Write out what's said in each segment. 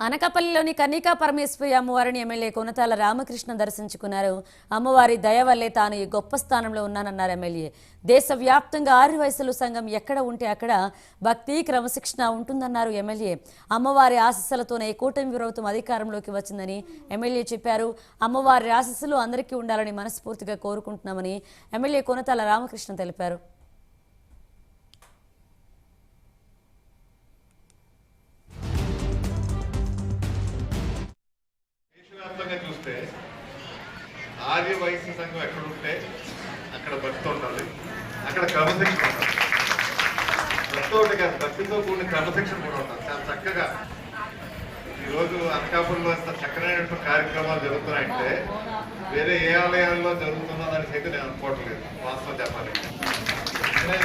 అనకాపల్లిలోని కన్నికా పరమేశ్వరి అమ్మవారిని ఎమ్మెల్యే కొనతాల రామకృష్ణ దర్శించుకున్నారు. అమ్మవారి దయ వల్లే తాను ఈ గొప్ప స్థానంలో ఉన్నానన్నారు ఎమ్మెల్యే. దేశవ్యాప్తంగా ఆరు వయసులు సంఘం ఎక్కడ ఉంటే అక్కడ భక్తి క్రమశిక్షణ ఉంటుందన్నారు ఎమ్మెల్యే. అమ్మవారి ఆశస్సులతోనే కూటమి ప్రభుత్వం అధికారంలోకి వచ్చిందని ఎమ్మెల్యే చెప్పారు. అమ్మవారి ఆశస్సులు అందరికీ ఉండాలని మనస్ఫూర్తిగా కోరుకుంటున్నామని ఎమ్మెల్యే కొనతాల రామకృష్ణ తెలిపారు. ఉంటే ఆర్య వైశ్య సంఘం ఎక్కడ ఉంటే అక్కడ భక్తి ఉండాలి. అక్కడ క్రమశిక్షణ ఉండాలి. భక్తి కాదు భక్తితో కూడిన క్రమశిక్షణ కూడా ఉండాలి. చాలా చక్కగా. ఈరోజు అనకాపురంలో అంత చక్కనైనటువంటి కార్యక్రమాలు జరుగుతున్నాయంటే వేరే ఏ ఆలయాల్లో జరుగుతున్నదని అయితే నేను అనుకోవట్లేదు. వాస్తవం చెప్పాలి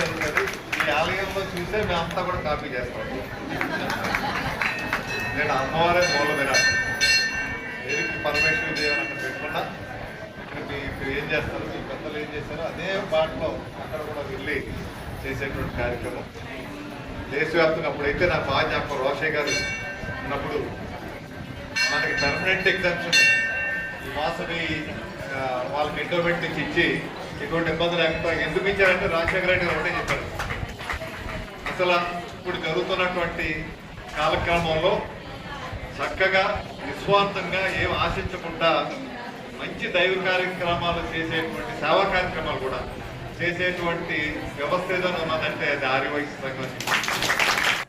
జరుగుతుంది. ఈ ఆలయంలో చూసే మేమంతా కూడా కాపీ చేస్తాం. నేను అమ్మవారే మూల విరాట్ ఏం చేస్తారు? మీ పెద్దలు ఏం చేశారో అదే బాటలో అక్కడ కూడా వెళ్ళి చేసేటువంటి కార్యక్రమం. దేశవ్యాప్తంగా అప్పుడైతే నాకు బాగా జ్ఞాపకం రోషయ్య గారు ఉన్నప్పుడు మనకి పర్మనెంట్ ఎగ్జామ్షన్ ఈ మాసవి వాళ్ళకి ఎండోమెంట్ నుంచి ఇచ్చి ఎటువంటి ఇబ్బంది లేకపోతే ఎందుకు ఇచ్చారంటే రాజశేఖర రెడ్డి గారు ఒకటే చెప్పారు. అసలు ఇప్పుడు జరుగుతున్నటువంటి కాలక్రమంలో చక్కగా నిస్వార్థంగా ఏం ఆశించకుండా మంచి దైవ కార్యక్రమాలు చేసేటువంటి సేవా కార్యక్రమాలు కూడా చేసేటువంటి వ్యవస్థ ఏదైనా ఉన్నదంటే అది ఆర్యవైశ్య సంఘం